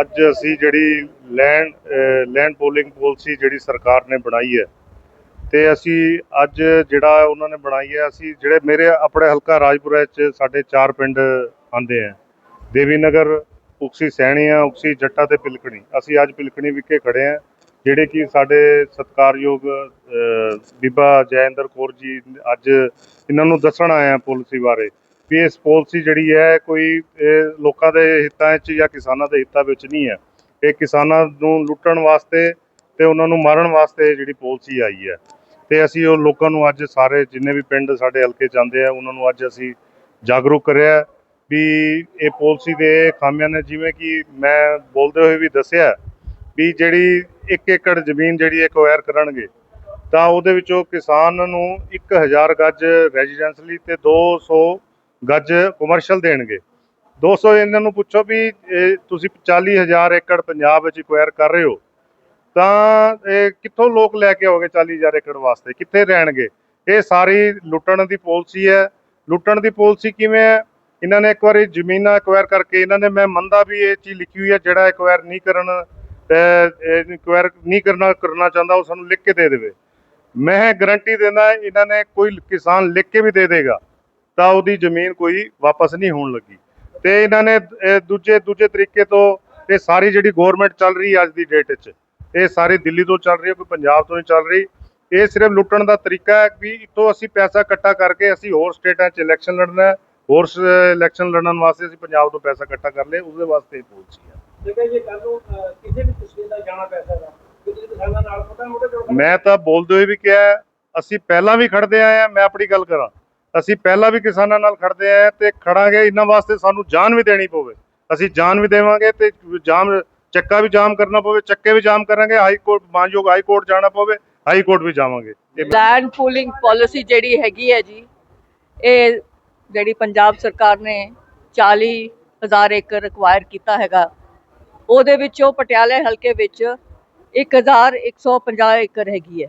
ਅੱਜ ਅਸੀਂ ਜਿਹੜੀ ਲੈਂਡ ਲੈਂਡ ਪੋਲਿੰਗ ਪਾਲਿਸੀ ਜਿਹੜੀ ਸਰਕਾਰ ਨੇ ਬਣਾਈ ਹੈ ਤੇ ਅਸੀਂ ਅੱਜ ਜਿਹੜਾ ਉਹਨਾਂ ਨੇ ਬਣਾਈ ਹੈ ਅਸੀਂ ਜਿਹੜੇ ਮੇਰੇ ਆਪਣੇ ਹਲਕਾ ਰਾਜਪੁਰਾ ਚ ਸਾਡੇ ਚਾਰ ਪਿੰਡ ਆਂਦੇ ਆ। ਦੇਵੀ ਨਗਰ ਉਕਸੀ ਸੈਣੀਆਂ ਉਕਸੀ ਜੱਟਾ ਤੇ ਪਿਲਕਣੀ। ਅਸੀਂ ਅੱਜ ਪਿਲਕਣੀ ਵਿਖੇ ਖੜੇ ਆ ਜਿਹੜੇ ਕਿ ਸਾਡੇ ਸਤਿਕਾਰਯੋਗ ਅਹ, ਬੀਬਾ ਜੈਇੰਦਰ ਕੌਰ ਜੀ ਅੱਜ ਇਹਨਾਂ ਨੂੰ ਦੱਸਣ ਆਏ ਆ ਪਾਲਿਸੀ ਬਾਰੇ। ਵੀ ਇਸ ਪਾਲਿਸੀ ਜਿਹੜੀ ਹੈ ਕੋਈ, ਇਹ ਲੋਕਾਂ ਦੇ ਹਿੱਤਾਂ 'ਚ ਜਾਂ ਕਿਸਾਨਾਂ ਦੇ ਹਿੱਤਾਂ ਵਿੱਚ ਨਹੀਂ ਹੈ। ਇਹ ਕਿਸਾਨਾਂ ਨੂੰ ਲੁੱਟਣ ਵਾਸਤੇ ਤੇ ਉਹਨਾਂ ਨੂੰ ਮਾਰਨ ਵਾਸਤੇ ਜਿਹੜੀ ਪਾਲਿਸੀ ਆਈ ਹੈ। ਤੇ ਅਸੀਂ ਉਹ ਲੋਕਾਂ ਨੂੰ ਅੱਜ ਸਾਰੇ ਜਿੰਨੇ ਵੀ ਪਿੰਡ ਸਾਡੇ ਹਲਕੇ ਜਾਂਦੇ ਆ, ਉਹਨਾਂ ਨੂੰ ਅੱਜ ਅਸੀਂ ਜਾਗਰੂਕ ਕਰਿਆ ਵੀ ਇਹ ਪਾਲਿਸੀ ਦੇ ਖਾਮਿਆਂ ਨੇ ਜਿਵੇਂ ਕਿ ਮੈਂ ਬੋਲਦੇ ਹੋਏ ਵੀ ਦੱਸਿਆ ਵੀ ਜਿਹੜੀ 1 ਏਕੜ ਜ਼ਮੀਨ ਜਿਹੜੀ ਐਕਵਾਇਰ ਕਰਨਗੇ, ਤਾਂ ਉਹਦੇ ਵਿੱਚੋਂ ਕਿਸਾਨ ਨੂੰ 1000 ਗੱਜ ਰੈਜ਼ੀਡੈਂਸ਼ਲੀ ਤੇ 200 ਗੱਜ ਕਮਰਸ਼ੀਅਲ ਦੇਣਗੇ। 200 ਇਹਨਾਂ ਨੂੰ ਪੁੱਛੋ ਵੀ, ਇਹ ਤੁਸੀਂ 40000 ਏਕੜ ਪੰਜਾਬ ਵਿੱਚ ਐਕਵਾਇਰ ਕਰ ਰਹੇ ਹੋ, ਤਾਂ ਇਹ ਕਿੱਥੋਂ ਲੋਕ ਲੈ ਕੇ ਆਓਗੇ 40000 ਏਕੜ ਵਾਸਤੇ? ਕਿੱਥੇ ਰਹਿਣਗੇ? ਇਹ ਸਾਰੀ ਲੁੱਟਣ ਦੀ ਪਾਲਿਸੀ ਹੈ। ਲੁੱਟਣ ਦੀ ਪਾਲਿਸੀ ਕਿਵੇਂ ਹੈ? ਇਹਨਾਂ ਨੇ ਇੱਕ ਵਾਰੀ ਜ਼ਮੀਨਾਂ ਐਕਵਾਇਰ ਕਰਕੇ, ਇਹਨਾਂ ਨੇ ਮੈਂ ਮੰਨਦਾ ਵੀ ਇਹ ਚੀਜ਼ ਲਿਖੀ ਹੋਈ ਹੈ, ਜਿਹੜਾ ਐਕਵਾਇਰ ਨਹੀਂ ਕਰਨ ਐਕਵਾਇਰ ਨਹੀਂ ਕਰਨਾ ਕਰਨਾ ਚਾਹੁੰਦਾ, ਉਹ ਸਾਨੂੰ ਲਿਖ ਕੇ ਦੇ ਦੇਵੇ। ਮੈਂ ਗਰੰਟੀ ਦਿੰਦਾ, ਇਹਨਾਂ ਨੇ ਕੋਈ ਕਿਸਾਨ ਲਿਖ ਕੇ ਵੀ ਦੇ ਦੇਗਾ। ਤਾਂ ਉਹਦੀ ਜ਼ਮੀਨ ਕੋਈ ਵਾਪਸ ਨਹੀਂ ਹੋਣ ਲੱਗੀ। ਤੇ ਇਹਨਾਂ ਨੇ ਦੂਜੇ ਦੂਜੇ ਤਰੀਕੇ ਤੋਂ ਇਹ ਸਾਰੀ ਜਿਹੜੀ ਗਵਰਨਮੈਂਟ ਚੱਲ ਰਹੀ ਅੱਜ ਦੀ ਡੇਟ 'ਚ ਇਹ ਸਾਰੀ ਦਿੱਲੀ ਤੋਂ ਚੱਲ ਰਹੀ ਹੈ ਕੋਈ ਪੰਜਾਬ ਤੋਂ ਨਹੀਂ ਚੱਲ ਰਹੀ। ਇਹ ਸਿਰਫ ਲੁੱਟਣ ਦਾ ਤਰੀਕਾ ਹੈ ਵੀ ਇੱਥੋਂ ਅਸੀਂ ਪੈਸਾ ਇਕੱਠਾ ਕਰਕੇ ਅਸੀਂ ਹੋਰ ਸਟੇਟਾਂ 'ਚ ਇਲੈਕਸ਼ਨ ਲੜਨਾ ਹੈ ਹੋਰ ਇਲੈਕਸ਼ਨ ਲੜਨ ਵਾਸਤੇ ਅਸੀਂ ਪੰਜਾਬ ਤੋਂ ਪੈਸਾ ਇਕੱਠਾ ਕਰ ਲਏ ਉਹਦੇ ਵਾਸਤੇ ਇਹ ਪਾਲਿਸੀ ਹੈ। ਜੇਕਰ ਜੇ ਕੱਲ ਨੂੰ ਅਹ, ਕਿਸੇ ਵੀ ਤਸਵੀਰ ਦਾ ਜਾਣਾ ਪੈਸਾ ਦਾ ਕਿਸੇ ਕਿਸਾਨਾਂ ਨਾਲ ਪਤਾ ਉਹਦੇ ਜੋੜ ਮੈਂ ਤਾਂ ਬੋਲਦੇ ਹੋਏ ਵੀ ਕਿਹਾ ਅਸੀਂ ਪਹਿਲਾਂ ਵੀ ਖੜਦੇ ਆਏ ਆ ਮੈਂ ਆਪਣੀ ਗੱਲ ਕਰਾਂ। ਅਸੀਂ ਪਹਿਲਾਂ ਵੀ ਕਿਸਾਨਾਂ ਨਾਲ ਖੜਦੇ ਆਏ ਹਾਂ ਤੇ ਖੜਾਂਗੇ ਇਹਨਾਂ ਵਾਸਤੇ ਸਾਨੂੰ ਜਾਨ ਵੀ ਦੇਣੀ ਪਵੇ। ਅਸੀਂ ਜਾਨ ਵੀ ਦੇਵਾਂਗੇ ਤੇ ਜਾਮ, ਚੱਕਾ ਵੀ ਜਾਮ ਕਰਨਾ ਪਵੇ, ਚੱਕੇ ਵੀ ਜਾਮ ਕਰਾਂਗੇ, ਹਾਈ ਕੋਰਟ, ਮਾਨਯੋਗ ਹਾਈ ਕੋਰਟ ਜਾਣਾ ਪਵੇ, ਹਾਈ ਕੋਰਟ ਵੀ ਜਾਵਾਂਗੇ। ਲੈਂਡ ਪੂਲਿੰਗ ਪਾਲਿਸੀ ਜਿਹੜੀ ਹੈਗੀ ਹੈ ਜੀ, ਇਹ ਜਿਹੜੀ ਪੰਜਾਬ ਸਰਕਾਰ ਨੇ 40000 ਏਕੜ ਐਕਵਾਇਰ ਕੀਤਾ ਹੈਗਾ, ਉਹਦੇ ਵਿੱਚੋਂ ਪਟਿਆਲੇ ਹਲਕੇ ਵਿੱਚ 1150 ਏਕੜ ਹੈਗੀ ਹੈ।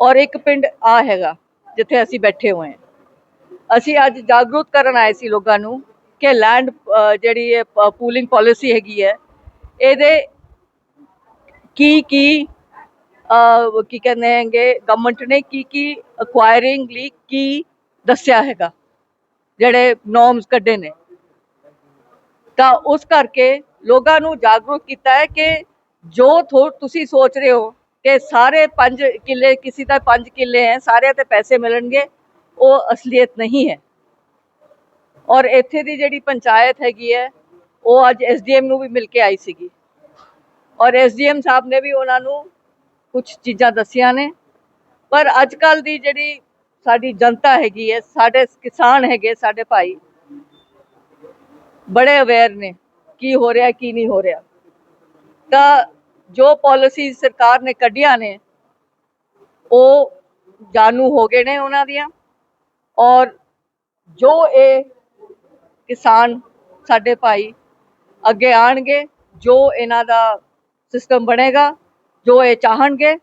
ਔਰ ਇੱਕ ਪਿੰਡ ਆ ਹੈਗਾ, ਜਿੱਥੇ ਅਸੀਂ ਬੈਠੇ ਹੋਏ ਹਾਂ। ਅਸੀਂ ਅੱਜ ਜਾਗਰੂਕ ਕਰਨ ਆਏ ਸੀ ਲੋਕਾਂ ਨੂੰ ਕਿ ਲੈਂਡ ਜਿਹੜੀ ਇਹ ਪੂਲਿੰਗ ਪਾਲਿਸੀ ਹੈਗੀ ਹੈ, ਇਹਦੇ ਕੀ ਕੀ ਕੀ ਕਹਿੰਦੇ ਹੈਗੇ ਗਵਰਨਮੈਂਟ ਨੇ ਕੀ ਕੀ ਅਕਵਾਇਰਿੰਗ ਲਈ ਕੀ ਦੱਸਿਆ ਹੈਗਾ, ਜਿਹੜੇ ਨੋਰਮਸ ਕੱਢੇ ਨੇ। ਤਾਂ ਉਸ ਕਰਕੇ ਲੋਕਾਂ ਨੂੰ ਜਾਗਰੂਕ ਕੀਤਾ ਹੈ ਕਿ ਜੋ ਥੋ, ਤੁਸੀਂ ਸੋਚ ਰਹੇ ਹੋ ਕਿ ਸਾਰੇ ਪੰਜ ਕਿੱਲੇ, ਕਿਸੇ ਦਾ ਪੰਜ ਕਿੱਲੇ ਹੈ, ਸਾਰਿਆਂ ਤੇ ਪੈਸੇ ਮਿਲਣਗੇ ਉਹ ਅਸਲੀਅਤ ਨਹੀਂ ਹੈ। ਔਰ ਇੱਥੇ ਦੀ ਜਿਹੜੀ ਪੰਚਾਇਤ ਹੈਗੀ ਹੈ, ਉਹ ਅੱਜ ਐਸਡੀਐਮ ਨੂੰ ਵੀ ਮਿਲ ਕੇ ਆਈ ਸੀਗੀ। ਔਰ ਐਸਡੀਐਮ ਸਾਹਿਬ ਨੇ ਵੀ ਉਹਨਾਂ ਨੂੰ ਕੁਝ ਚੀਜ਼ਾਂ ਦੱਸੀਆਂ ਨੇ। ਪਰ ਅੱਜ ਕੱਲ ਦੀ ਜਿਹੜੀ ਸਾਡੀ ਜਨਤਾ ਹੈਗੀ ਹੈ, ਸਾਡੇ ਕਿਸਾਨ ਹੈਗੇ, ਸਾਡੇ ਭਾਈ, ਬੜੇ ਅਵੇਅਰ ਨੇ ਕੀ ਹੋ ਰਿਹਾ, ਕੀ ਨਹੀਂ ਹੋ ਰਿਹਾ। ਤਾਂ ਜੋ ਪਾਲਿਸੀ ਸਰਕਾਰ ਨੇ ਕੱਢੀਆਂ ਨੇ, ਉਹ ਜਾਣੂ ਹੋ ਗਏ ਨੇ ਉਹਨਾਂ ਦੀਆਂ। ਔਰ ਜੋ ਇਹ ਕਿਸਾਨ ਸਾਡੇ ਭਾਈ ਅੱਗੇ ਆਣਗੇ ਜੋ ਇਹਨਾਂ ਦਾ ਸਿਸਟਮ ਬਣੇਗਾ ਜੋ ਇਹ ਚਾਹਣਗੇ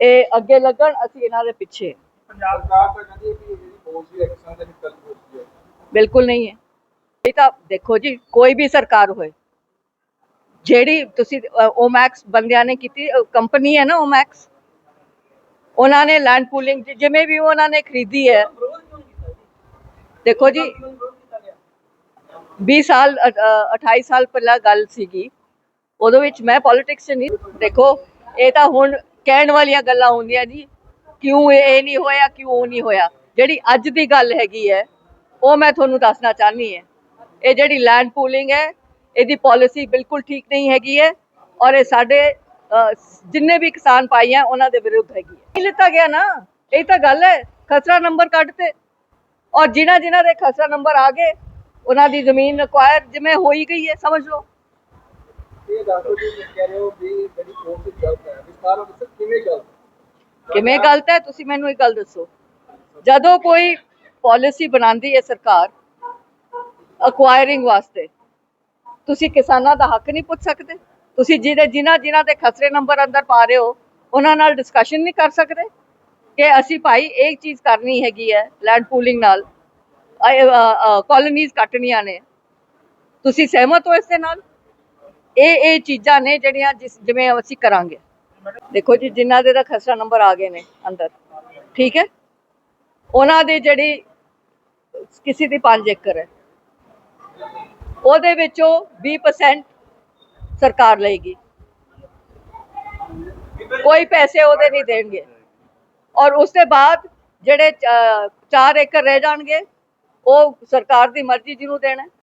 ਇਹ ਅੱਗੇ ਲੱਗਣ ਅਸੀਂ ਇਹਨਾਂ ਦੇ ਪਿੱਛੇ। ਪੰਜਾਬ ਸਰਕਾਰ ਤਾਂ ਕਹਿੰਦੀ ਹੈ ਕਿ ਇਹ ਜਿਹੜੀ ਪਾਲਿਸੀ ਹੈ ਕਿਸਾਨ ਦੇ ਹਿੱਤਾਂ ਦੀ ਪਾਲਿਸੀ ਹੈ। ਬਿਲਕੁਲ ਨਹੀਂ ਹੈ। ਇਹ ਤਾਂ ਦੇਖੋ ਜੀ ਕੋਈ ਵੀ ਸਰਕਾਰ ਹੋਏ ਜਿਹੜੀ ਤੁਸੀਂ ਓਮੈਕਸ ਬੰਦਿਆਂ ਨੇ ਕੀਤੀ ਕੰਪਨੀ ਹੈ ਨਾ ਓਮੈਕਸ ਉਹਨਾਂ ਨੇ ਲੈਂਡ ਪੂਲਿੰਗ ਜਿਵੇਂ ਵੀ ਉਹਨਾਂ ਨੇ ਖਰੀਦੀ ਹੈ। ਦੇਖੋ ਜੀ 20 ਸਾਲ ਅ, 28 ਸਾਲ ਪਹਿਲਾਂ ਗੱਲ ਸੀਗੀ। ਉਦੋਂ ਵਿੱਚ ਮੈਂ ਪੋਲਿਟਿਕਸ ਨਹੀਂ ਦੇਖੋ ਇਹ ਤਾਂ ਹੁਣ ਕਹਿਣ ਵਾਲੀਆਂ ਗੱਲਾਂ ਹੁੰਦੀਆਂ ਜੀ। ਕਿਉਂ ਇਹ ਇਹ ਨਹੀਂ ਹੋਇਆ ਕਿਉਂ ਉਹ ਨਹੀਂ ਹੋਇਆ। ਜਿਹੜੀ ਅੱਜ ਦੀ ਗੱਲ ਹੈਗੀ ਹੈ ਉਹ ਮੈਂ ਤੁਹਾਨੂੰ ਦੱਸਣਾ ਚਾਹਨੀ ਹੈ। ਇਹ ਜਿਹੜੀ ਲੈਂਡ ਪੂਲਿੰਗ ਹੈ ਇਹਦੀ ਪਾਲਿਸੀ ਬਿਲਕੁਲ ਠੀਕ ਨਹੀਂ ਹੈਗੀ ਹੈ। ਔਰ ਇਹ ਸਾਡੇ ਜਿੰਨੇ ਵੀ ਕਿਸਾਨ ਭਾਈ ਆ ਉਹਨਾਂ ਦੇ ਵਿਰੁੱਧ ਹੈਗੀ ਹੈ। ਨਹੀਂ ਲਿੱਤਾ ਗਿਆ ਨਾ। ਇਹ ਤਾਂ ਗੱਲ ਹੈ ਖਸਰਾ ਨੰਬਰ ਕੱਢ ਤੇ। ਔਰ ਜਿਨ੍ਹਾਂ ਜਿਨ੍ਹਾਂ ਦੇ ਖਸਰਾ ਨੰਬਰ ਆ ਗਏ ਉਹਨਾਂ ਦੀ ਜ਼ਮੀਨ ਅਕਵਾਇਰ ਜਿਵੇਂ ਹੋਈ ਗਈ ਹੈ ਸਮਝ ਲਓ। ਇਹ ਦੱਸੋ ਜੀ ਕਹਿ ਰਹੇ ਹੋ ਵੀ ਜਿਹੜੀ ਪਾਲਿਸੀ ਗਲਤ ਹੈ ਵਿਸਤਾਰ ਵਿੱਚ ਕਿਵੇਂ ਗਲਤ? ਕਿਵੇਂ ਗਲਤ ਹੈ ਤੁਸੀਂ ਮੈਨੂੰ ਇਹ ਗੱਲ ਦੱਸੋ। ਜਦੋਂ ਕੋਈ ਪਾਲਿਸੀ ਬਣਾਉਂਦੀ ਹੈ ਸਰਕਾਰ ਅਕਵਾਇਰਿੰਗ ਵਾਸਤੇ ਤੁਸੀਂ ਕਿਸਾਨਾਂ ਦਾ ਹੱਕ ਨਹੀਂ ਪੁੱਛ ਸਕਦੇ। ਤੁਸੀਂ ਜਿਹਦੇ ਜਿਨ੍ਹਾਂ ਜਿਨ੍ਹਾਂ ਦੇ ਖਸਰੇ ਨੰਬਰ ਅੰਦਰ ਪਾ ਰਹੇ ਹੋ, ਉਹਨਾਂ ਨਾਲ ਡਿਸਕਸ਼ਨ ਨਹੀਂ ਕਰ ਸਕਦੇ? ਕਿ ਅਸੀਂ ਭਾਈ ਇਹ ਚੀਜ਼ ਕਰਨੀ ਹੈਗੀ ਹੈ ਲੈਂਡ ਪੂਲਿੰਗ ਨਾਲ। ਕਾਲੋਨੀਜ਼ ਕੱਟਣੀਆਂ ਨੇ। ਤੁਸੀਂ ਸਹਿਮਤ ਹੋ ਇਸ ਦੇ ਨਾਲ? ਇਹ ਇਹ ਚੀਜ਼ਾਂ ਨੇ ਜਿਹੜੀਆਂ ਜਿਸ, ਜਿਵੇਂ ਅਸੀਂ ਕਰਾਂਗੇ। ਦੇਖੋ ਜੀ, ਜਿਨ੍ਹਾਂ ਦੇ ਤਾਂ ਖਸਰਾ ਨੰਬਰ ਆ ਗਏ ਨੇ ਅੰਦਰ। ਠੀਕ ਹੈ? ਉਹਨਾਂ ਦੀ ਜਿਹੜੀ ਕਿਸੇ ਦੀ 5 ਏਕੜ ਹੈ। ਉਹਦੇ ਵਿੱਚੋਂ 20% ਸਰਕਾਰ ਲਏਗੀ। ਕੋਈ ਪੈਸੇ ਉਹਦੇ ਨਹੀਂ ਦੇਣਗੇ। ਔਰ ਉਸ ਤੋਂ ਬਾਅਦ ਜਿਹੜੇ 4 ਏਕੜ ਰਹਿ ਜਾਣਗੇ, ਉਹ ਸਰਕਾਰ ਦੀ ਮਰਜ਼ੀ ਜਿਹਨੂੰ ਦੇਣਾ।